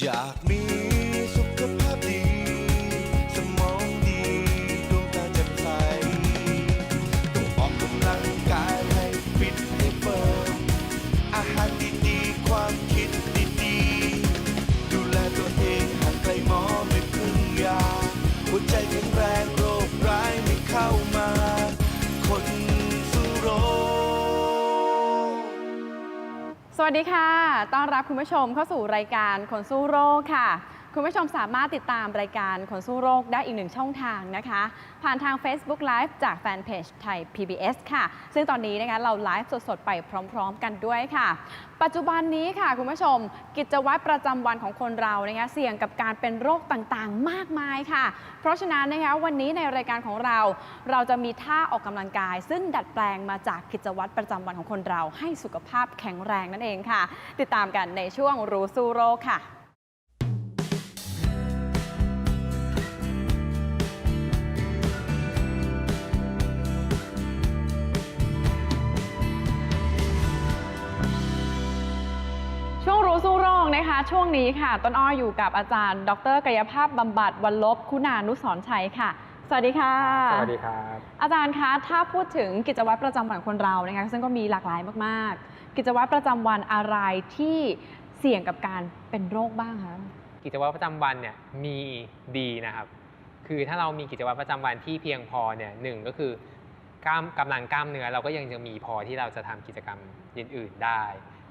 อยากมีสุขภาพดี สมองดีดวงตาแจ่มใสต้องออกกำลังกายให้ฟิตให้เฟิร์มอาหารดีๆ ความคิดดีๆ ดูแลตัวเองห่างไกลหมอไม่พึ่งยาหัวใจแข็งแรงโรคร้ายไม่เข้า วัสดีค่ะ ต้อนรับคุณผู้ชมเข้าสู่รายการคนสู้โรคค่ะ คุณผู้ชมสามารถติดตามรายการคนสู้โรคได้อีกหนึ่งช่องทางนะคะ ผ่านทาง Facebook Live จากแฟนเพจไทย PBS ค่ะ ซึ่งตอนนี้นะคะเราไลฟ์สดๆ ไปพร้อมๆ กันด้วยค่ะ ปัจจุบันนี้ค่ะ คุณผู้ชม กิจวัตรประจำวันของคนเรานะคะเสี่ยงกับการเป็นโรคต่างๆ มากมายค่ะ เพราะฉะนั้นนะคะวันนี้ในรายการของเรา เราจะมีท่าออกกำลังกาย ซึ่งดัดแปลงมาจากกิจวัตรประจำวันของคนเราให้สุขภาพแข็งแรงนั่นเองค่ะ ติดตามกันในช่วงรู้สู้โรคค่ะ ช่วงนี้ค่ะ ต้นอ้ออยู่กับอาจารย์ ดรกายภาพบำบัดวันลบคุณานุสรณ์ชัยค่ะ สวัสดีค่ะ สวัสดีครับ อาจารย์คะ ถ้าพูดถึงกิจวัตรประจำวันของคนเรานะคะซึ่งก็มีหลากหลายมากๆ กิจวัตรประจำวันอะไรที่เสี่ยงกับการเป็นโรคบ้างคะกิจวัตรประจำวันเนี่ยมีดีนะครับ คือถ้าเรามีกิจวัตรประจำวันที่เพียงพอเนี่ยหนึ่งก็คือกล้ามกำลังกล้ามเนื้อเราก็ยังจะมีพอที่เราจะทำกิจกรรมอื่นๆได้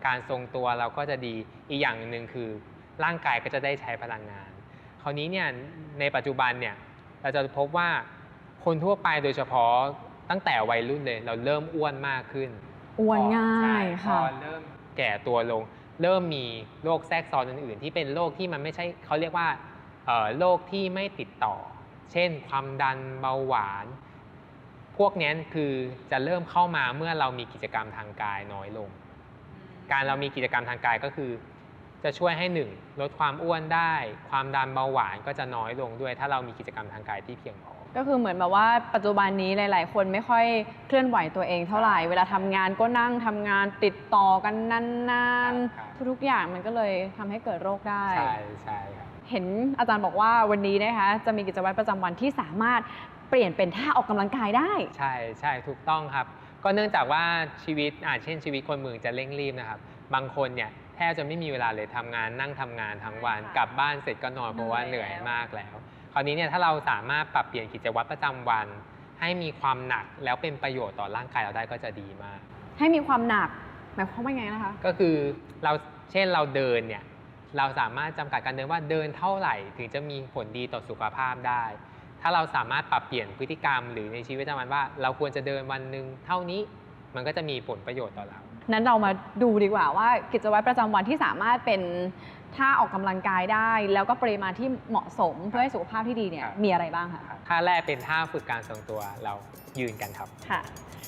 การทรงตัวเราก็จะดีอีกอย่างหนึ่งคือ ร่างกายก็จะได้ใช้พลังงาน คราวนี้เนี่ยในปัจจุบันเนี่ยเราจะพบว่าคนทั่วไปโดยเฉพาะตั้งแต่วัยรุ่นเลย เราเริ่มอ้วนมากขึ้นอ้วนง่าใช่ยพค่ะอเริ่มแก่ตัวลง เริ่มมีโรคแทรกซ้อนอื่นๆ ที่เป็นโรคที่มันไม่ใช่เขาเรียกว่าเอ่อโรคที่ไม่ติดต่อ เช่น ความดันเบาหวาน พวกนี้คือจะเริ่มเข้ามาเมื่อเรามีกิจกรรมทางกายน้อยลง การเรามีกิจกรรมทางกายก็คือ จะช่วยให้หนึ่งลดความอ้วนได้ ความดันเบาหวานก็จะน้อยลงด้วย ถ้าเรามีกิจกรรมทางกายที่เพียงพอ ก็คือเหมือนแบบว่าปัจจุบันนี้หลาย ๆ คนไม่ค่อยเคลื่อนไหวตัวเองเท่าไหร่ เวลาทำงานก็นั่งทำงานติดต่อกันนานครับ ๆ ทุกๆอย่างมันก็เลยทำให้เกิดโรคได้ ใช่ใช่ครับ เห็นอาจารย์บอกว่าวันนี้นะคะจะมีกิจวัตรประจำวันที่สามารถเปลี่ยนเป็นท่าออกกำลังกายได้ ใช่ใช่ถูกต้องครับ ก็เนื่องจากว่าชีวิตอ่าเช่นชีวิตคนเมืองจะเร่งรีบนะครับ บางคนเนี่ยแทบจะไม่มีเวลาเลยทำงานนั่งทำงานทั้งวันค่ะกลับบ้านเสร็จก็นอนเพราะว่าเหเหนื่นื่ออยยแล้วมากแล้ว คราวนี้เนี่ยถ้าเราสามารถปรับเปลี่ยนกิจวัตรประจำวัน ให้มีความหนักแล้วเป็นประโยชน์ต่อร่างกายเราได้ก็จะดีมาก ให้มีความหนักหมายความว่าไงนะคะ ก็คือเราเช่นเราเดินเนี่ยเราสามารถจำกัดการเดินว่าเดินเท่าไหร่ถึงจะมีผลดีต่อสุขภาพได้ ถ้าเราสามารถปรับเปลี่ยนพฤติกรรม หรือในชีวิตประจำวันว่า เราควรจะเดินวันหนึ่งเท่านี้มันก็จะมีผลประโยชน์ต่อเรา นั้นเรามาดูดีกว่าว่ากิจวัตรประจำวันที่สามารถเป็นท่าออกกำลังกายได้ แล้วก็ปริมาณที่เหมาะสมเพื่อให้สุขภาพที่ดีเนี่ยครับมีอะไรบ้างคะท่าแรกเป็นท่าฝึกการทรงตัวเรายืนกันครับค่ะ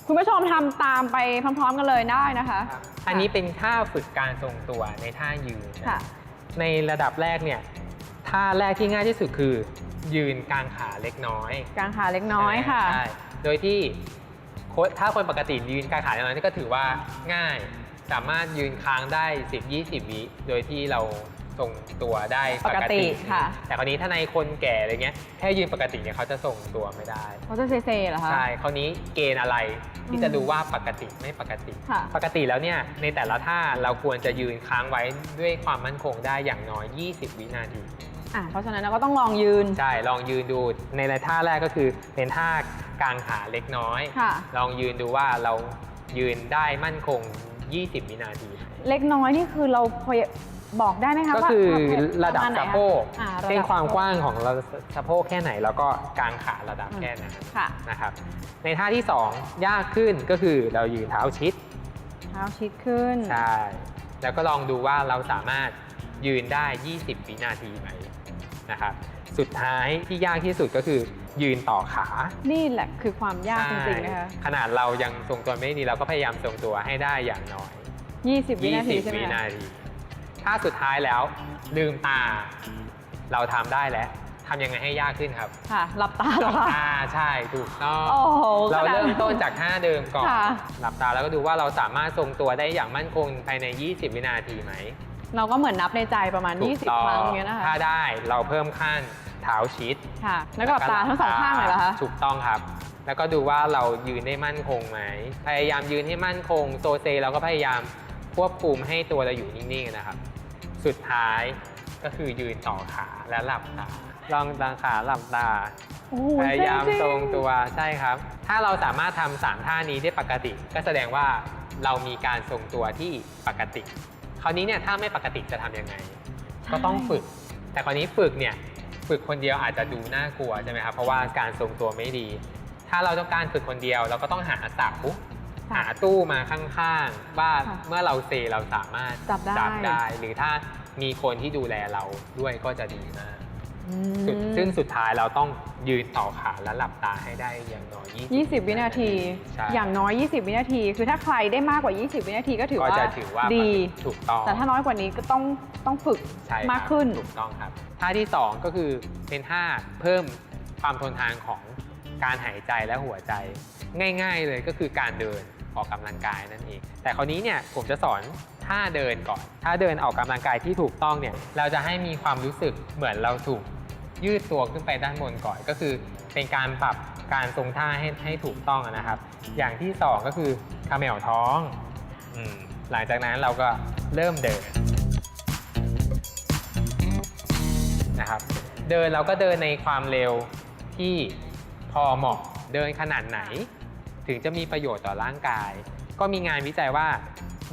คุณผู้ชมทำตามไปพร้อม ๆ กันเลยได้นะคะ อันนี้เป็นท่าฝึกการทรงตัวในท่ายืนนะค่ะในระดับแรกเนี่ย ท่าแรกที่ง่ายที่สุดคือ ยืนกลางขาเล็กน้อยกางขาเล็กน้อยค่ะใช่โดยที่โค้ชถ้าคนปกติยืนกลางขาเล็กน้อยนี่ก็ถือว่าง่ายสามารถยืนค้างได้ 10-20 วิโดยที่เราทรงตัวได้ปปกติค่ะ แต่คราวนี้ถ้าในคนแก่อะไรเงี้ยแค่ยืนปกติเนี่ยเขาจะทรงตัวไม่ได้เขาจะเซเซเหรอคะใช่คราวนี้เกณฑ์อะไรที่จะดูว่าปกติไม่ปกติค่ะปกติแล้วเนี่ยในแต่ละท่าเราควรจะยืนค้างไว้ด้วยความมั่นคงได้อย่างน้อย 20 วินาที อะเพราะฉะนั้นเราก็ต้องลองยืน ใช่ ลองยืนดูในท่าแรกก็คือเป็นท่ากางขาเล็กน้อย ค่ะ ลองยืนดูว่าเรายืนได้มั่นคง 20 วินาทีไหมเล็กน้อยนี่คือเราพอบอกได้ไหมคะก็ว่าคือประดับมาณไหนสะคโพกอ่าระดับเส้นความสะโพกว้างของเราสะโพกแค่ไหน แล้วก็กางขาระดับแค่นั้นค่ะนะครับ ในท่าที่ 2 ยากขึ้นก็คือเรายืนเท้าชิด เท้าชิดขึ้น ใช่ แล้วก็ลองดูว่าเราสามารถยืนได้ 20 วินาทีไหม นะครับสุดท้ายที่ยากที่สุดก็คือยืนต่อขา นี่แหละคือความยากจริงๆนะคะใช่ขนาดเรายังทรงตัวไม่ดีเราก็พยายามทรงตัวให้ได้อย่างน้อย 20 วินาทีใช่ไหมวิคะนาทีถ้าสุดท้ายแล้วลืมตา เราทำได้แล้วทำยังไงให้ยากขึ้นครับ ค่ะหลับตาเหรอคะอ่าใช่ถูกต้องโอ้โหเราขนดเริ่มต้นจากท่าเดิมก่อนค่ะหลับตาแล้วก็ดูว่าเราสามารถทรงตัวได้อย่างมั่นคงภายใน 20 วินาทีไหม เราก็เหมือนนับในใจประมาณ ถูกต้อ20 ครั้งอย่างเงี้ยนะคะถ้าได้เราเพิ่มขั้นเท้าชิดค่ะ แล้วก็หลับตาทั้งสองข้างเลยเหรอคะ ถูกต้องครับ แล้วก็ดูว่าเรายืนได้มั่นคงไหมพยายามยืนให้มั่นคงโซเซเราก็พยายามควบคุมให้ตัวเราอยู่นิ่งๆนะครับ สุดท้ายก็คือยืนต่อขาและหลับตาลองตาขาหลับตา โอ้โหพยายามเจ๋ทรงๆตัวใช่ครับ ถ้าเราสามารถทำสามท่านี้ได้ปกติ ก็แสดงว่าเรามีการทรงตัวที่ปกติ คราวนี้เนี่ยถ้าไม่ปกติจะทำยังไง ก็ต้องฝึก แต่คราวนี้ฝึกเนี่ยฝึกคนเดียวอาจจะดูน่ากลัวใช่ไหมครับเพราะว่าการทรงตัวไม่ดี ถ้าเราต้องการฝึกคนเดียว เราก็ต้องหาเสาค่ะหาตู้มาข้างๆว่าค่ะเมื่อเราเซเราสามารถจับได้ได้ หรือถ้ามีคนที่ดูแลเราด้วยก็จะดีมากอื สุดมซึ่งสุดท้ายเราต้องยืนต่อขาและหลับตาให้ได้อย่างน้อย20 วินาที ใช่อย่างน้อย 20 วินาที คือถ้าใครได้มากกว่า 20 วินาทีก็ถือก็ว่าจะถือว่าดี ถูกต้อง แต่ถ้าน้อยกว่านี้ก็ต้องต้องฝึกใช่ครับมากขึ้น ถูกต้องครับท่าที่ 2 ก็คือเป็นท่าเพิ่มความทนทานของการหายใจและหัวใจ ง่าย ๆ เลยก็คือการเดินออกกำลังกายนั่นเอง แต่คราวนี้เนี่ยผมจะสอน ท่าเดินก่อน ถ้าเดินออกกำลังกายที่ถูกต้องเนี่ย เราจะให้มีความรู้สึกเหมือนเราถูกยืดตัวขึ้นไปด้านบนก่อน ก็คือเป็นการปรับการทรงท่าให้ให้ถูกต้องนะครับ อย่างที่สองก็คือเขมวท้องอหลังจากนั้นเราก็เริ่มเดินนะครับ เดินเราก็เดินในความเร็วที่พอเหมาะเดินขนาดไหน ถึงจะมีประโยชน์ต่อร่างกาย ก็มีงานวิจัยว่า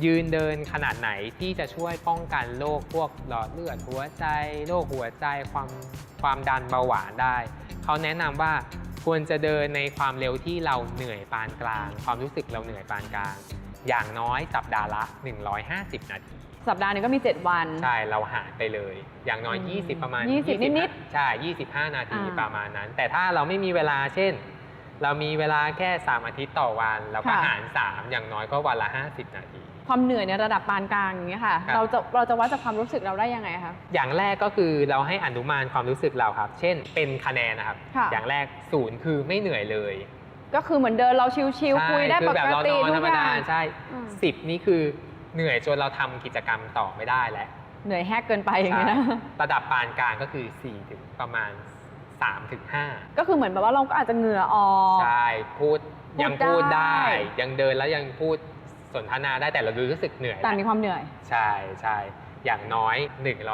ยืนเดินขนาดไหนที่จะช่วยป้องกันโรคพวกหลอดเลือดหัวใจโรคหัวใจความความดันเบาหวานได้ เขาแนะนำว่าควรจะเดินในความเร็วที่เราเหนื่อยปานกลาง ความรู้สึกเราเหนื่อยปานกลาง อย่างน้อยสัปดาห์ละ 150 นาที สัปดาห์หนึงก็มี 7 วัน ใช่เราหารไปเลย อย่างน้อยอืม20 ประมาณ 20 นิดๆใช่ 25 นาทีอ่าประมาณนั้น แต่ถ้าเราไม่มีเวลาเช่น เรามีเวลาแค่ 3 อาทิตย์ต่อวัน เราก็ค่ะหาร 3 อย่างน้อยก็วันละ 50 นาที ความเหนื่อยในระดับปานกลางอย่างเงี้ยค่ะ ครับ เราจะเราจะวัดจากความรู้สึกเราได้ยังไงคะ อย่างแรกก็คือเราให้อนุมานความรู้สึกเราครับ เช่นเป็นคะแนนนะครับ ค่ะ อย่างแรกศูนย์คือไม่เหนื่อยเลยก็คือเหมือนเดินเราชิวใช่ๆคุยได้คืปแบบกเราตินอนทุธรกรมอย่าดางใช่อืมสิบนี่คือเหนื่อยจนเราทำกิจกรรมต่อไม่ได้แล้วเหนื่อยแฮกเกินไปอย่างเงี้ยนะ ใช่ระดับปานกลางก็คือ4ถึงประมาณ3ถึง5ก็คือเหมือนแบบว่าเราก็อาจจะเหงื่อออก ใช่พูดพูดยังพูดได้ ได้ ยังเดินแล้วยังพูด สนทนาได้แต่เรารู้สึกเหนื่อยแต่มีความเหนื่อย ใช่ใช่อย่างน้อย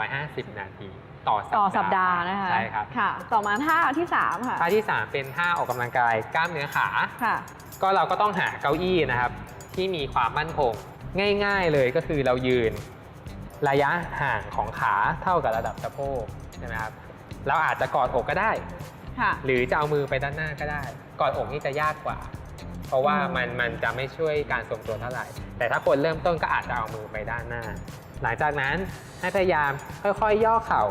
150 นาที ต่อสัปต่อดาห์สัปดาห์นะคะใช่ครับค่ะ ต่อมาท่าที่3ค่ะท่าที่ 3 เป็นท่าออกกำลังกายกล้ามเนื้อขาค่ะ ก็เราก็ต้องหาเก้าอี้นะครับ ที่มีความมั่นคงง่าย ๆเลยก็คือเรายืน ระยะห่างของขาเท่ากับระดับสะโพกใช่ไหมครับเราอาจจะกอดอกก็ได้ค่ะหรือจะเอามือไปด้านหน้าก็ได้ กอดอกนี่จะยากกว่า เพราะว่าอืมมันมันจะไม่ช่วยการทรงตัวเท่าไหร่ แต่ถ้าคนเริ่มต้นก็อาจจะเอามือไปด้านหน้า หลังจากนั้นให้พยายามค่อยๆย่อเข่า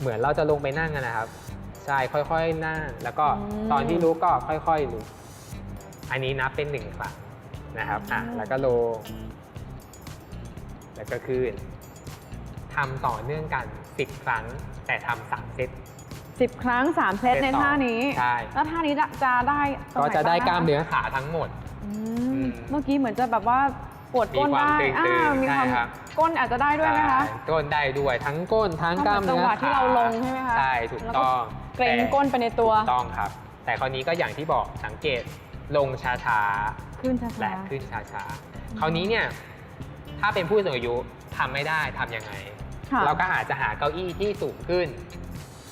เหมือนเราจะลงไปนั่งกันนะครับ ใช่ค่อยๆนั่ง แล้วก็ตอนที่ลุกก็ค่อยๆลุกอันนี้นับเป็นหนึ่งครั้งนะครับอะแล้วก็ลง แล้วก็ขึ้นทำต่อเนื่องกัน 10 ครั้ง แต่ทำสามเซต 10 ครั้ง 3 เซตเซตในต่อท่านี้ ใช่ แล้วท่านี้จะได้ตรงก็หนจะได้บ้งกล้ามคเนื้อขาทั้งหมด อือืมมเมื่อกี้เหมือนจะแบบว่าปวดก้นมีความได้ตึงๆอ่ามีความใช่ครับ ก้นอาจจะได้ด้วยไหมคะ ใช่ก้นได้ด้วยทั้งก้นทั้งกล้ามเนื้อจังหวะที่ขาเราลงใช่ไหมคะใช่ถูกต้องเกรงแต่ก้นไปในตัว ถูกต้องครับ แต่คราวนี้ก็อย่างที่บอกสังเกตลงช้าขึ้นช้าๆๆ และขึ้นช้าๆ คราวนี้เนี่ยถ้าเป็นผู้สูงอายุทำไม่ได้ทำยังไง ค่ะ เราก็อาจจะหาเก้าอี้ที่สูงขึ้น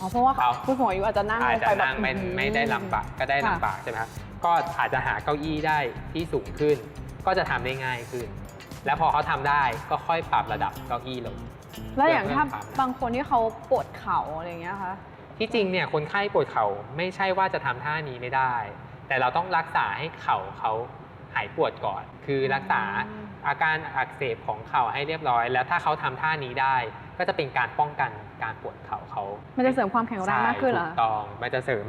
อ๋อเพราะว่าเขาผู้สูงอายุอาจจะนั่งอาจลงจะไปแบบนั่งไม่อื้อหือไม่ได้ลำบากก็ได้ค่ะลำบากใช่ไหมครับก็อาจจะหาเก้าอี้ได้ที่สูงขึ้น ก็จะทำได้ง่ายขึ้น แล้วพอเขาทำได้ก็ค่อยปรับระดับเก้าอี้ลง แล้วอย่างถ้าเพิ่มความบางคนที่เขาปวดเข่าอะไรอย่างเงี้ยคะที่จริงเนี่ยคนไข้ปวดเข่าไม่ใช่ว่าจะทำท่านี้ไม่ได้ แต่เราต้องรักษาให้เข่าเขาหายปวดก่อน คือรักษาอืมอาการอักเสบของเข่าให้เรียบร้อย แล้วถ้าเขาทำท่านี้ได้ ก็จะเป็นการป้องกัน การปวดเข่าเขามันจะเสริมความแข็งแรงมากขึ้นเหรอใช่ถูกต้องมันจะเสริม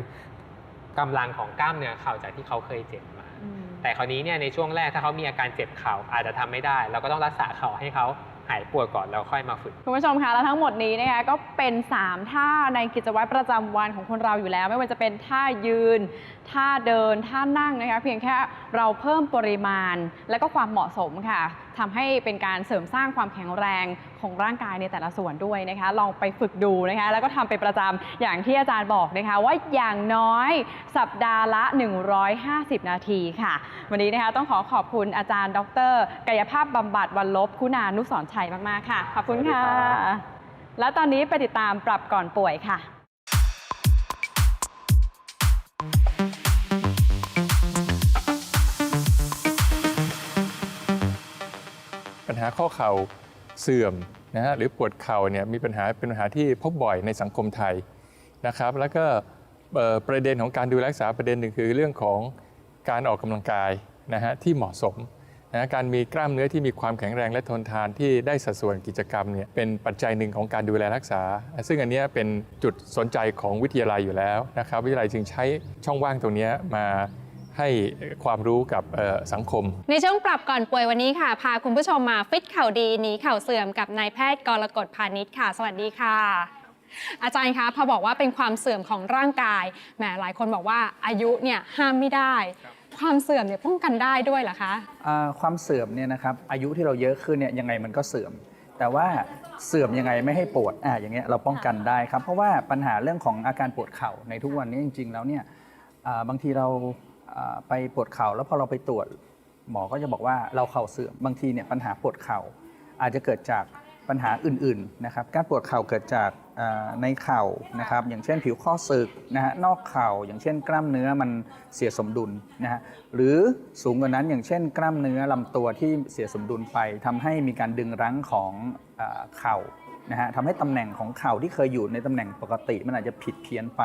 กำลังของกล้ามเนื้อเข่าจากที่เขาเคยเจ็บมาอืมแต่คราวนี้เนี่ยในช่วงแรกถ้าเขามีอาการเจ็บเข่าอาจจะทำไม่ได้ เราก็ต้องรักษาเข่าให้เขา หายปวดก่อนแล้วค่อยมาฝึก คุณผู้ชมคะแล้วทั้งหมดนี้นะคะก็เป็น 3 ท่าในกิจวัตรประจำวันของคนเราอยู่แล้ว ไม่ว่าจะเป็นท่ายืน ท่าเดิน ท่านั่งนะคะเพียงแค่เราเพิ่มปริมาณ และก็ความเหมาะสมค่ะทำให้เป็นการเสริมสร้างความแข็งแรงของร่างกายในแต่ละส่วนด้วยนะคะ ลองไปฝึกดูนะคะ แล้วก็ทำเป็นประจำอย่างที่อาจารย์บอกนะคะ ว่าอย่างน้อยสัปดาห์ละ 150 นาทีค่ะ วันนี้นะคะต้องขอขอบคุณอาจารย์ ดร กายภาพบำบัดวันลบคุณานุสรณ์ชัยมากๆค่ะ ขอบคุณค่ะสวัสดีครับและตอนนี้ไปติดตามปรับก่อนป่วยค่ะปัญหาข้อเข่าเสื่อมนะฮะหรือปวดเข่าเนี่ยมีปัญหาเป็นปัญหาที่พบบ่อยในสังคมไทยนะครับ แล้วก็เอ่อประเด็นของการดูแลรักษาประเด็นหนึ่งคือเรื่องของการออกกำลังกายนะฮะที่เหมาะสม นะการมีกล้ามเนื้อที่มีความแข็งแรงและทนทานที่ได้สัดส่วนกิจกรรมเนี่ยเป็นปัจจัยหนึ่งของการดูแลรักษา ซึ่งอันนี้เป็นจุดสนใจของวิทยาลัยอยู่แล้วนะครับ วิทยาลัยจึงใช้ช่องว่างตรงนี้มาให้ความรู้กับสังคม ในช่วงปรับก่อนป่วยวันนี้ค่ะ พาคุณผู้ชมมาฟิตเข่าดีหนีเข่าเสื่อมกับนายแพทย์กรกฎพาณิชย์ค่ะ สวัสดีค่ะ อาจารย์คะพอบอกว่าเป็นความเสื่อมของร่างกายแหมหลายคนบอกว่าอายุเนี่ยห้ามไม่ได้ ความเสื่อมเนี่ยป้องกันได้ด้วยเหรอคะอ่าความเสื่อมเนี่ยนะครับอายุที่เราเยอะขึ้นเนี่ยยังไงมันก็เสื่อม แต่ว่าเสื่อมยังไงไม่ให้ปวดอ่าอย่างเงี้ยเราป้องกันได้ครับเพราะว่าปัญหาเรื่องของอาการปวดเข่าในทุกวันนี้จริง ๆ แล้วเนี่ยอ่าบางทีเราอ่าไปปวดเข่าแล้วพอเราไปตรวจหมอก็จะบอกว่าเราเข่าเสื่อมบางทีเนี่ยปัญหาปวดเข่าอาจจะเกิดจาก ปัญหาอื่นๆนะครับการปวดเข่าเกิดจากอ่าในเข่านะครับอย่างเช่นผิวข้อสึกนะฮะนอกเข่าอย่างเช่นกล้ามเนื้อมันเสียสมดุลนะฮะหรือสูงกว่านั้นอย่างเช่น กล้ามเนื้อลำตัวที่เสียสมดุลไปทำให้มีการดึงรั้งของเออเข่านะฮะทำให้ตำแหน่งของเข่าที่เคยอยู่ในตำแหน่งปกติ มันอาจจะผิดเพี้ยนไป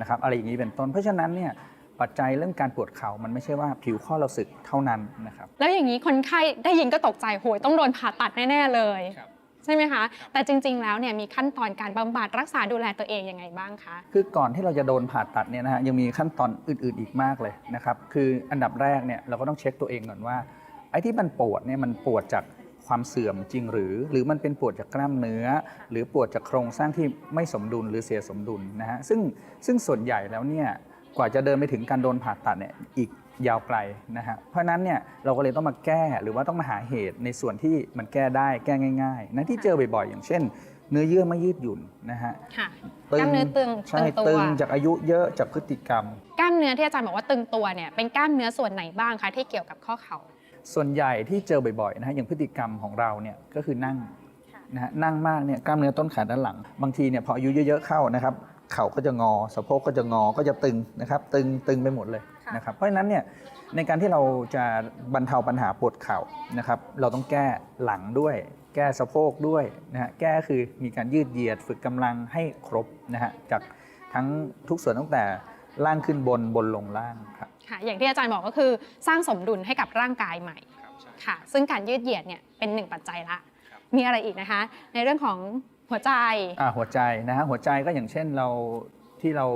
นะครับอะไรอย่างนี้เป็นต้นเพราะฉะนั้นเนี่ยปัจจัยเรื่องการปวดเข่ามันไม่ใช่ว่าผิวข้อเราสึกเท่านั้นนะครับ แล้วอย่างนี้คนไข้ได้ยินก็ตกใจโหยต้องโดนผ่าตัดแน่ ๆ เลยครับ ใช่ไหมคะ แต่จริง ๆ แล้วเนี่ยมีขั้นตอนการบำบัดรักษาดูแลตัวเองยังไงบ้างคะ คือก่อนที่เราจะโดนผ่าตัดเนี่ยนะฮะยังมีขั้นตอนอื่นๆอีกมากเลยนะครับคืออันดับแรกเนี่ยเราก็ต้องเช็คตัวเองก่อนว่าไอ้ที่มันปวดเนี่ยมันปวดจากความเสื่อมจริงหรือ หรือมันเป็นปวดจากกล้ามเนื้อ หรือปวดจากโครงสร้างที่ไม่สมดุลหรือเสียสมดุลนะฮะซึ่งซึ่งส่วนใหญ่แล้วเนี่ยกว่าจะเดินไปถึงการโดนผ่าตัดเนี่ยอีก ยาวไกลนะฮะเพราะฉะนั้นเนี่ยเราก็เลยต้องมาแก้หรือว่าต้องมาหาเหตุในส่วนที่มันแก้ได้แก้ง่ายๆนะที่เจอบ่อยๆ อย่างเช่น เนื้อเยื่อไม่ยืดหยุ่นนะฮะค่ะกล้ามเนื้อตึงใช่ตึงตัวตึงจากอายุเยอะจากพฤติกรรม กล้ามเนื้อที่อาจารย์บอกว่าตึงตัวเนี่ยเป็นกล้ามเนื้อส่วนไหนบ้างคะที่เกี่ยวกับข้อเข่าส่วนใหญ่ที่เจอบ่อยๆนะฮะอย่างพฤติกรรมของเราเนี่ยก็คือนั่งนะฮะนั่งมากเนี่ยกล้ามเนื้อต้นขาด้านหลัง บางทีเนี่ยพออายุเยอะๆเข้านะครับเข่าก็จะงอสะโพกก็จะงอก็จะตึงนะครับ ตึงตึงไปหมดเลยค่ะ นะครับเพราะฉะนั้นเนี่ยในการที่เราจะบรรเทาปัญหาปวดเข่านะครับเราต้องแก้หลังด้วย แก้สะโพกด้วยนะฮะแก้คือมีการยืดเหยียดฝึกกำลังให้ครบนะฮะจากทั้งทุกส่วนตั้งแต่ล่างขึ้นบนบนลงล่างครับค่ะอย่างที่อาจารย์บอกก็คือสร้างสมดุลให้กับร่างกายใหม่ค่ะซึ่งการยืดเหยียดเนี่ยเป็นหนึ่งปัจจัยละมีอะไรอีกนะคะ ในเรื่องของหัวใจอ่าหัวใจนะฮะหัวใจก็อย่างเช่นเราที่เรา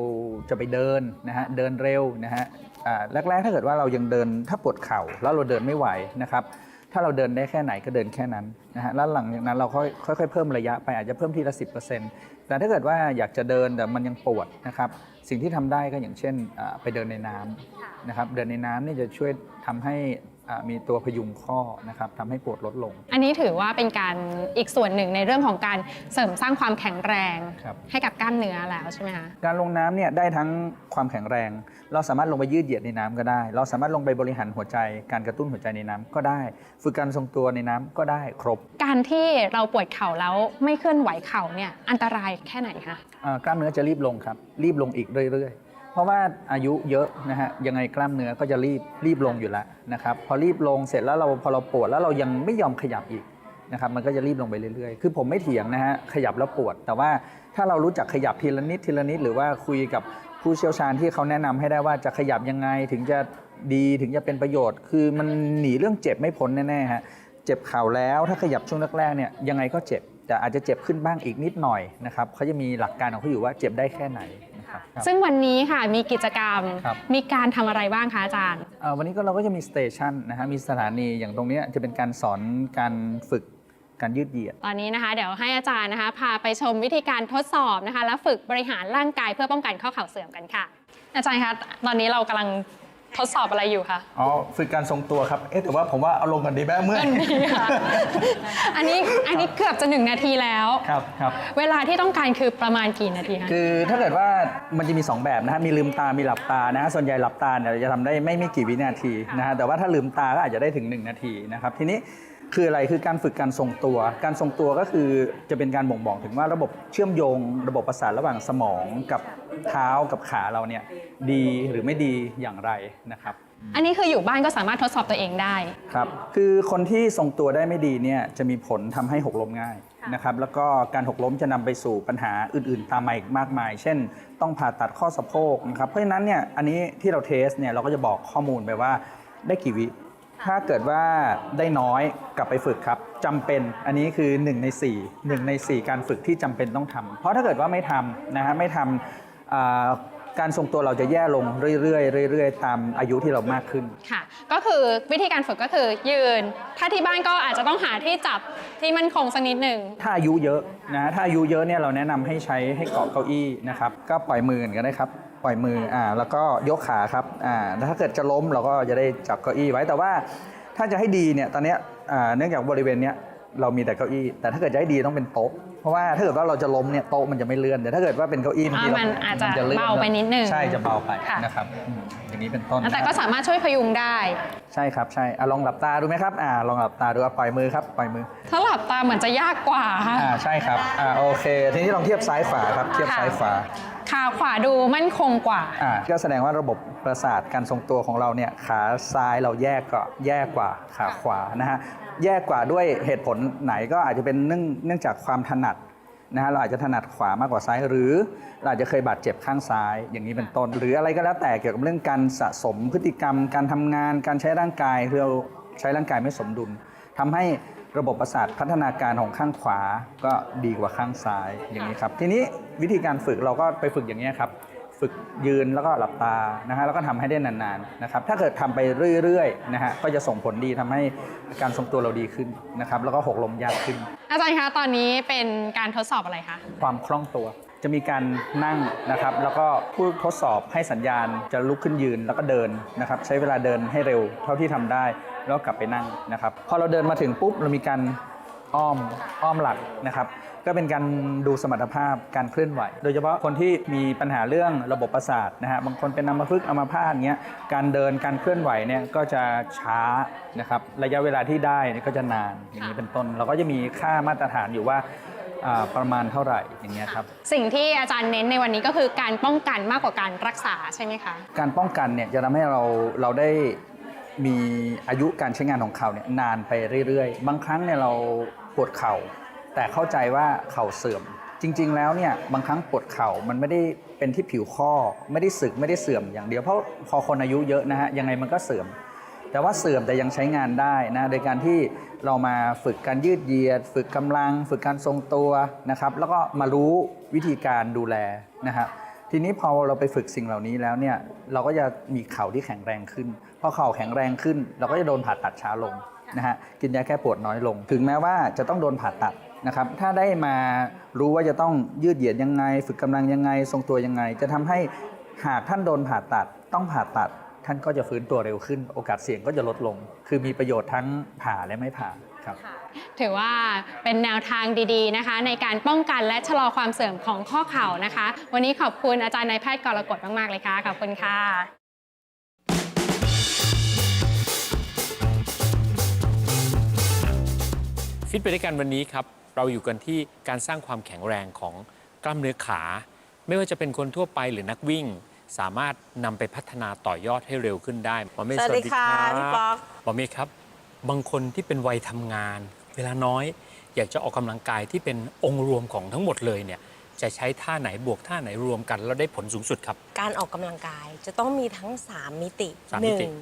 จะไปเดินนะฮะเดินเร็วนะฮะอ่า แรกๆถ้าเกิดว่าเรายังเดินถ้าปวดเข่าแล้วเราเดินไม่ไหวนะครับถ้าเราเดินได้แค่ไหนก็เดินแค่นั้นนะฮะแล้วหลังจากนั้นเราค่อยค่อยๆเพิ่มระยะไปอาจจะเพิ่มทีละสิแต่ถ้าเกิดว่าอยากจะเดินแต่มันยังปวดนะครับสิ่งที่ทำได้ก็อย่างเช่นไปเดินในน้ำนะครับเดินในน้ำนี่จะช่วยทำให้ มีตัวพยุงข้อนะครับทำให้ปวดลดลง อันนี้ถือว่าเป็นการอีกส่วนหนึ่งในเรื่องของการเสริมสร้างความแข็งแรงครับ ให้กับกล้ามเนื้อแล้วใช่ไหมคะการลงน้ำเนี่ยได้ทั้งความแข็งแรง เราสามารถลงไปยืดเหยียดในน้ำก็ได้ เราสามารถลงไปบริหารหัวใจ การกระตุ้นหัวใจในน้ำก็ได้ ฝึกการทรงตัวในน้ำก็ได้ครบการที่เราปวดเข่าแล้วไม่เคลื่อนไหวเข่าเนี่ยอันตรายแค่ไหนคะ อ่ากล้ามเนื้อจะรีบลงครับ รีบลงอีกเรื่อยๆ เพราะว่าอายุเยอะนะฮะยังไงกล้ามเนื้อก็จะรีบรีบลงอยู่แล้วนะครับพอรีบลงเสร็จแล้วเราพอเราปวดแล้วเรายังไม่ยอมขยับอีกนะครับมันก็จะรีบลงไปเรื่อยๆ คือผมไม่เถียงนะฮะขยับแล้วปวด แต่ว่าถ้าเรารู้จักขยับทีละนิดทีละนิดหรือว่าคุยกับผู้เชี่ยวชาญที่เขาแนะนำให้ได้ว่าจะขยับยังไงถึงจะดีถึงจะเป็นประโยชน์ คือมันหนีเรื่องเจ็บไม่พ้นแน่ๆฮะเจ็บเข่าแล้วถ้าขยับช่วงแรกๆเนี่ยยังไงก็เจ็บแต่อาจจะเจ็บขึ้นบ้างอีกนิดหน่อยนะครับเขาจะมีหลักการของเขาอยู่ว่าเจ็บได้แค่ไหน ครับครับ ซึ่งวันนี้ค่ะมีกิจกรรม ครับ มีการทำอะไรบ้างคะอาจารย์เอ่อวันนี้ก็เราก็จะมีสเตชันนะฮะมีสถานีอย่างตรงเนี้ยจะเป็นการสอนการฝึกการยืดเหยียด ตอนนี้นะคะ เดี๋ยวให้อาจารย์นะคะ พาไปชมวิธีการทดสอบนะคะ และฝึกบริหารร่างกายเพื่อป้องกันข้อเข่าเสื่อมกันค่ะ อาจารย์คะตอนนี้เรากำลัง ทดสอบอะไรอยู่คะอ๋อฝึกการทรงตัวครับ เอ๊ะแต่ว่าผมว่าเอาลงกันดีไหมเมื่อยกันดีค่ะ อันนี้อันนี้เกือบจะหนึ่งนาทีแล้ว ครับครับ เวลาที่ต้องการคือประมาณกี่นาทีคะ คือถ้าเกิดว่ามันจะมี 2 แบบนะฮะมีลืมตา มีหลับตานะฮะส่วนใหญ่หลับตาเนี่ยจะทำได้ไม่ไม่กี่วินาทีนะฮะแต่ว่าถ้าลืมตาก็อาจจะได้ถึง 1 นาทีนะครับทีนี้ คืออะไรคือการฝึกการทรงตัว การทรงตัวก็คือจะเป็นการบ่งบอกถึงว่าระบบเชื่อมโยง ระบบประสาทระหว่างสมองกับเท้ากับขาเราเนี่ยดีหรือไม่ดีอย่างไรนะครับ อันนี้คืออยู่บ้านก็สามารถทดสอบตัวเองได้ครับ คือคนที่ทรงตัวได้ไม่ดีเนี่ยจะมีผลทำให้หกล้มง่ายนะครับแล้วก็การหกล้มจะนำไปสู่ปัญหาอื่น ๆ ตามมาอีกมากมาย เช่น ต้องผ่าตัดข้อสะโพกนะครับเพราะฉะนั้นเนี่ยอันนี้ที่เราเทสเนี่ยเราก็จะบอกข้อมูลไปว่าได้กี่วิ ถ้าเกิดว่าได้น้อยกลับไปฝึกครับจำเป็นอันนี้คือ 1 ใน 4 1 ใน 4 การฝึกที่จำเป็นต้องทำเพราะถ้าเกิดว่าไม่ทำนะฮะไม่ทำอ่าการทรงตัวเราจะแย่ลงเรื่อยๆเรื่อยๆ ตามอายุที่เรามากขึ้น ค่ะ ก็คือวิธีการฝึกก็คือยืน ถ้าที่บ้านก็อาจจะต้องหาที่จับที่มั่นคงสักนิดหนึ่ง ถ้าอายุเยอะนะ ถ้าอายุเยอะเนี่ยเราแนะนำให้ใช้ให้เกาะเก้าอี้นะครับ ก็ปล่อยมือก็ได้ครับ ปล่อยมืออ่าแล้วก็ยกขาครับอ่าแล้วถ้าเกิดจะล้มเราก็จะได้จับเก้าอี้ไว้แต่ว่าถ้าจะให้ดีเนี่ยตอนเนี้ยอ่าเนื่องจากบริเวณเนี้ยเรามีแต่เก้าอี้ แต่ถ้าเกิดจะให้ดีต้องเป็นโต๊ะเพราะว่าถ้าเกิดว่าเราจะล้มเนี่ยโต๊ะมันจะไม่เลื่อนแต่ถ้าเกิดว่าเป็นเก้าอี้บางทีอ่าเรามันอาจจะนลื่นเบาไปนิดนึงใช่จะเบาไปค่ะ นะครับอืมอย่างนี้เป็นต้นแต่ก็สามารถช่วยพยุงได้ ใช่ครับใช่อะลองหลับตาดูไหมครับอ่าลองหลับตาดูอะปล่อยมือครับปล่อยมือ ถ้าหลับตาเหมือนจะยากกว่าค่ะอ่าใช่ครับอ่าโอเค ทีนี้ลองเทียบซ้ายขวาครับเทียบค่ะซ้ายขวา ขาขวาดูมั่นคงกว่า อ่าก็แสดงว่าระบบประสาทการทรงตัวของเราเนี่ยขาซ้ายเราแยกก็แย่กว่าขาขวานะฮะแย่กว่าด้วยเหตุผลไหนก็อาจจะเป็นเนื่องเนื่องจากความถนัดนะฮะเราอาจจะถนัดขวามากกว่าซ้าย หรือเราอาจจะเคยบาดเจ็บข้างซ้ายอย่างนี้เป็นต้น หรืออะไรก็แล้วแต่เกี่ยวกับเรื่องการสะสมพฤติกรรม การทำงาน การใช้ร่างกายคือเราใช้ร่างกายไม่สมดุลทำให้ ระบบประสาทพัฒนาการของข้างขวาก็ดีกว่าข้างซ้ายอย่างนี้ครับทีนี้วิธีการฝึกเราก็ไปฝึกอย่างนี้ยครับฝึกยืนแล้วก็หลับตานะฮะแล้วก็ทำให้ได้นานๆนะครับถ้าเกิดทำไปเรื่อยๆนะฮะก็จะส่งผลดีทำให้การทรงตัวเราดีขึ้นนะครับแล้วก็หกล้มยากขึ้น อาจารย์คะตอนนี้เป็นการทดสอบอะไรคะความคล่องตัวจะมีการนั่งนะครับ แล้วก็ผู้ทดสอบให้สัญญาณจะลุกขึ้นยืนแล้วก็เดินนะครับ ใช้เวลาเดินให้เร็วเท่าที่ทำได้ แล้วก็กลับไปนั่งนะครับพอเราเดินมาถึงปุ๊บเรามีการอ้อมอ้อมหลักนะครับ ก็เป็นการดูสมรรถภาพการเคลื่อนไหว โดยเฉพาะคนที่มีปัญหาเรื่องระบบประสาทนะฮะบางคนเป็นอัมพฤกษ์อัมพาตเงี้ยการเดินการเคลื่อนไหวเนี่ยก็จะช้านะครับระยะเวลาที่ได้เนี่ยก็จะนานอย่างนี้เป็นต้น เราก็จะมีค่ามาตรฐานอยู่ว่าอ่าประมาณเท่าไหร่อย่างเงี้ยครับสิ่งที่อาจารย์เน้นในวันนี้ก็คือการป้องกันมากกว่าการรักษาใช่ไหมคะการป้องกันเนี่ยจะทำให้เราเราได้ มีอายุการใช้งานของเข่าเนี่ยนานไปเรื่อยๆ บางครั้งเนี่ยเราปวดเข่า แต่เข้าใจว่าเข่าเสื่อม จริง ๆ แล้วเนี่ยบางครั้งปวดเข่ามันไม่ได้เป็นที่ผิวข้อไม่ได้สึกไม่ได้เสื่อมอย่างเดียวเพราะพอคนอายุเยอะนะฮะยังไงมันก็เสื่อม แต่ว่าเสื่อมแต่ยังใช้งานได้นะโดยการที่เรามาฝึกการยืดเยียด ฝึกกำลัง ฝึกการทรงตัวนะครับแล้วก็มารู้วิธีการดูแลนะครับ ทีนี้พอเราไปฝึกสิ่งเหล่านี้แล้วเนี่ยเราก็จะมีเข่าที่แข็งแรงขึ้นพอเข่าแข็งแรงขึ้น เราก็จะโดนผ่าตัดช้าลงนะฮะกินยาแก้ปวดน้อยลง ถึงแม้ว่าจะต้องโดนผ่าตัดนะครับถ้าได้มารู้ว่าจะต้องยืดเหยียดยังไง ฝึกกำลังยังไง ทรงตัวยังไง จะทำให้หากท่านโดนผ่าตัดต้องผ่าตัด ท่านก็จะฟื้นตัวเร็วขึ้น โอกาสเสี่ยงก็จะลดลง คือมีประโยชน์ทั้งผ่าและไม่ผ่า ครับ ถือว่าเป็นแนวทางดีๆนะคะ ในการป้องกันและชะลอความเสื่อมของข้อเข่านะคะ วันนี้ขอบคุณอาจารย์นายแพทย์กรกฎมากๆเลยค่ะขอบคุณค่ะฟิตไปด้วยกันวันนี้ครับเราอยู่กันที่การสร้างความแข็งแรงของกล้ามเนื้อขา ไม่ว่าจะเป็นคนทั่วไปหรือนักวิ่ง สามารถนำไปพัฒนาต่อยอดให้เร็วขึ้นได้หมอเมย์สวัสดีค่ะพี่ป๊อกหมอเมย์ครับ บางคนที่เป็นวัยทำงาน เวลาน้อยอยากจะออกกำลังกายที่เป็นองค์รวมของทั้งหมดเลยเนี่ยจะใช้ท่าไหนบวกท่าไหนรวมกัน แล้วได้ผลสูงสุดครับ การออกกำลังกายจะต้องมีทั้ง 3 มิติ สามหมินึ่ติง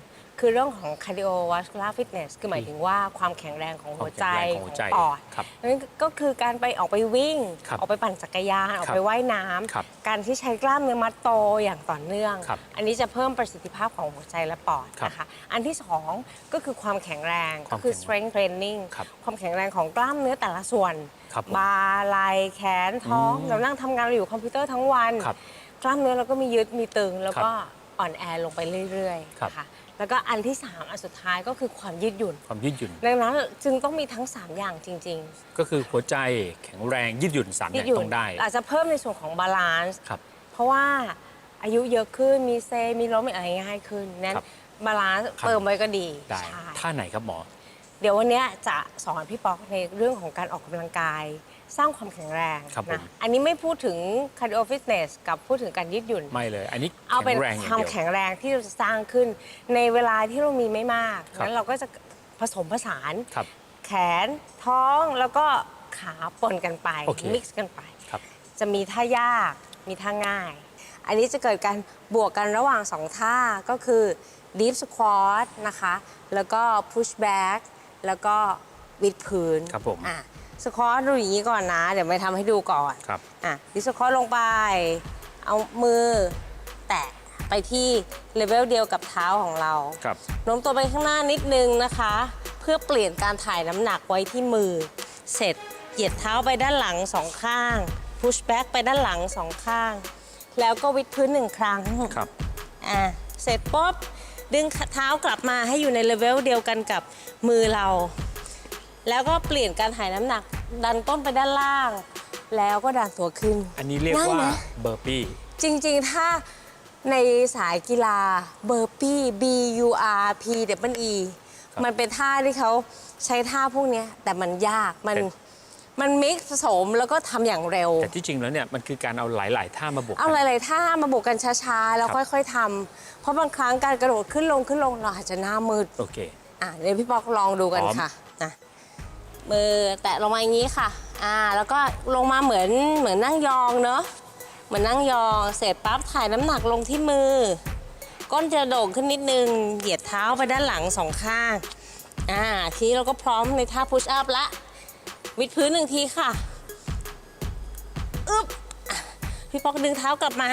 คือเรื่องของ cardiovascular fitness คือหมายถึงว่าความแข็งแรงของหัวใจความแข็งแรงของขหัอวงใจปอดครับนั่นก็คือการไปออกไปวิ่งครับออกไปปั่นจักรยาน ออกไปว่ายน้ำครับการที่ใช้กล้ามเนื้อมัดโตอย่างต่อเนื่องครับอันนี้จะเพิ่มประสิทธิภาพของหัวใจและปอดครับนะคะ อันที่สองก็คือความแข็งแรงควาก็มคือแข็งแรง strength training ครับความแข็งแรงของกล้ามเนื้อแต่ละส่วนครับผมบ่าไหล่แขนท้องอืมเรานั่งทำงานเราอยู่คอมพิวเตอร์ทั้งวันครับกล้ามเนื้อเราก็มียึดมีตึงแล้วก็อ่อนแอลงไปเรื่อยครับๆค่ะ แล้วก็อันที่ 3 อันสุดท้ายก็คือความยืดหยุ่น ความยืดหยุ่น ดังนั้นจึงต้องมีทั้ง 3 อย่างจริง ก็คือหัวใจแข็งแรงยืดหยุ่นสามๆ อยืย่าดงหยุ่ต้นองได้ อาจจะเพิ่มในส่วนของบาลานซ์ครับเพราะว่าอายุเยอะขึ้นมีเซ มีล้มอะไรง่ายขึ้นนั้นครับบาลานซ์ครับ เติมไว้ก็ดีได้ใช่ท่าไหนครับหมอ เดี๋ยววันเนี้ยจะสอนพี่ป๊อกในเรื่องของการออกกำลังกาย สร้างความแข็งแรงครับผม นะอันนี้ไม่พูดถึง cardio fitness กับพูดถึงการยืดหยุ่น ไม่เลย อันนี้เอาเป็นแข็งแรงอคย่างวามเดียว แข็งแรงที่เราจะสร้างขึ้น ในเวลาที่เรามีไม่มากครับ นั้นเราก็จะผสมผสาน ครับ แขนท้องแล้วก็ขาปนกันไปโอเคมิกซ์กันไป ครับ จะมีท่ายากมีท่าง่าย อันนี้จะเกิดการบวกกันระหว่างสองท่าก็คือ deep squat นะคะ แล้วก็ push back แล้วก็ วิดพื้นครับผมอะสควอตดูอย่างนี้ก่อนนะ เดี๋ยวไม่ทำให้ดูก่อนครับอะดิสควอตลงไป เอามือแตะไปที่เลเวลเดียวกับเท้าของเราครับโน้มตัวไปข้างหน้านิดนึงนะคะ เพื่อเปลี่ยนการถ่ายน้ำหนักไว้ที่มือ เสร็จเหยียดเท้าไปด้านหลังสองข้างพุชแบ็กไปด้านหลังสองข้าง แล้วก็วิดพื้นหนึ่งครั้งครับอะเสร็จปุ๊บดึงเท้ากลับมาให้อยู่ในเลเวลเดียวกันกับมือเรา แล้วก็เปลี่ยนการถ่ายน้ำหนัก ดันต้นไปด้านล่าง แล้วก็ดันตัวขึ้น อันนี้เรียกได้ว่าไหมเบอร์ปี้ จริงๆ ถ้าในสายกีฬาเบอร์ปี้ B U R P W E ครับมันเป็นท่าที่เขาใช้ท่าพวกเนี้ยแต่มันยาก มันเป็นมันมิกซ์ผสมแล้วก็ทำอย่างเร็ว แต่ที่จริงแล้วเนี่ยมันคือการเอาหลาย ๆ ท่ามาบวกกัเอาหลายๆท่ามาบวกกันช้าๆ แล้วครับ ค่อยๆทำเพราะบางครั้งการกระโดดขึ้นลงขึ้นลงเราอาจจะหน้ามืด โอเค อะเดี๋ยวพี่ป๊อกลองดูกันพร้อม ค่ะนะ มือแตะลงมาอย่างนี้ค่ะอ่าแล้วก็ลงมาเหมือนเหมือนนั่งยองเนอะเหมือนนั่งยองเสร็จปั๊บถ่ายน้ำหนักลงที่มือ ก้นจะโด่งขึ้นนิดนึง เหยียดเท้าไปด้านหลังสองข้างอ่าทีนี้เราก็พร้อมในท่าพุชอัพละ วิดพื้นหนึ่งทีค่ะอึ๊บอะพี่ป๊อกดึงเท้ากลับมา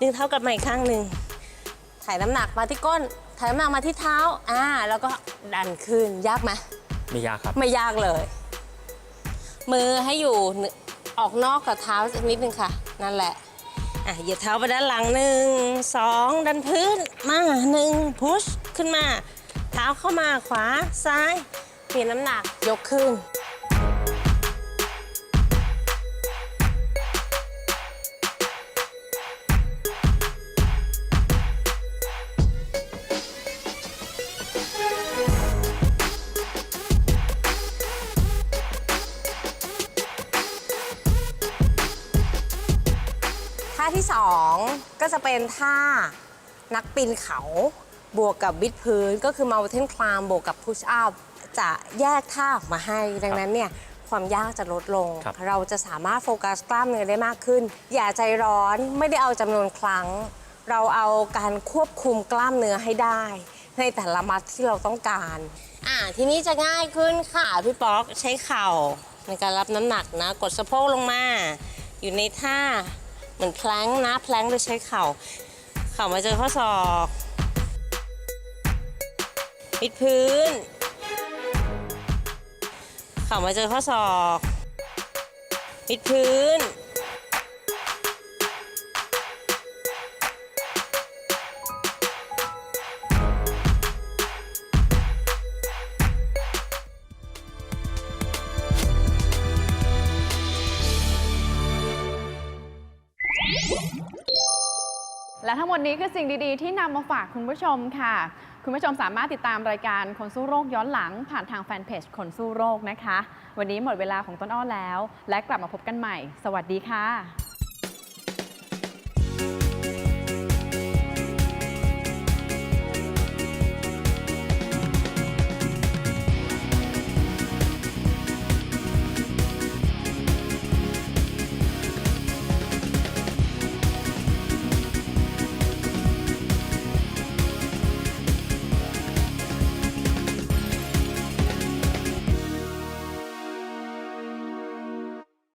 ดึงเท้ากลับมาอีกข้างหนึ่งถ่ายน้ำหนักมาที่ก้นถ่ายน้ำหนักมาที่เท้าอ่าแล้วก็ดันขึ้นยากไหม ไม่ยากครับ ไม่ยากเลย มือให้อยู่อออกนอกกับเท้าสักนิดนึงค่ะ นั่นแหละ อะเหยียดเท้าไปด้านหลังหนึ่งสองดันพื้นมาหนึ่งพุชขึ้นมา เท้าเข้ามาขวาซ้ายเปลี่ยนน้ำหนักยกขึ้น ท่าที่2ก็จะเป็นท่านักปีนเขาบวกกับวิดพื้นก็คือ mountain climb บวกกับ push up จะแยกท่าออกมาให้ ดังนั้นเนี่ยความยากจะลดลงครับเราจะสามารถโฟกัสกล้ามเนื้อได้มากขึ้น อย่าใจร้อนไม่ได้เอาจำนวนครั้ง เราเอาการควบคุมกล้ามเนื้อให้ได้ ในแต่ละมัดที่เราต้องการอ่าทีนี้จะง่ายขึ้นค่ะพี่ป๊อกใช้เข่าในการรับน้ำหนักนะ กดสะโพกลงมา อยู่ในท่า เหมือนแพลงนะแพลงโดยใช้เข่า เข่ามาเจอข้อศอกปิดพื้น เข่ามาเจอข้อศอกปิดพื้น และทั้งหมดนี้คือสิ่งดีๆ ที่นำมาฝากคุณผู้ชมค่ะ คุณผู้ชมสามารถติดตามรายการคนสู้โรคย้อนหลัง ผ่านทางแฟนเพจคนสู้โรคนะคะ วันนี้หมดเวลาของต้นอ้อแล้ว และกลับมาพบกันใหม่ สวัสดีค่ะ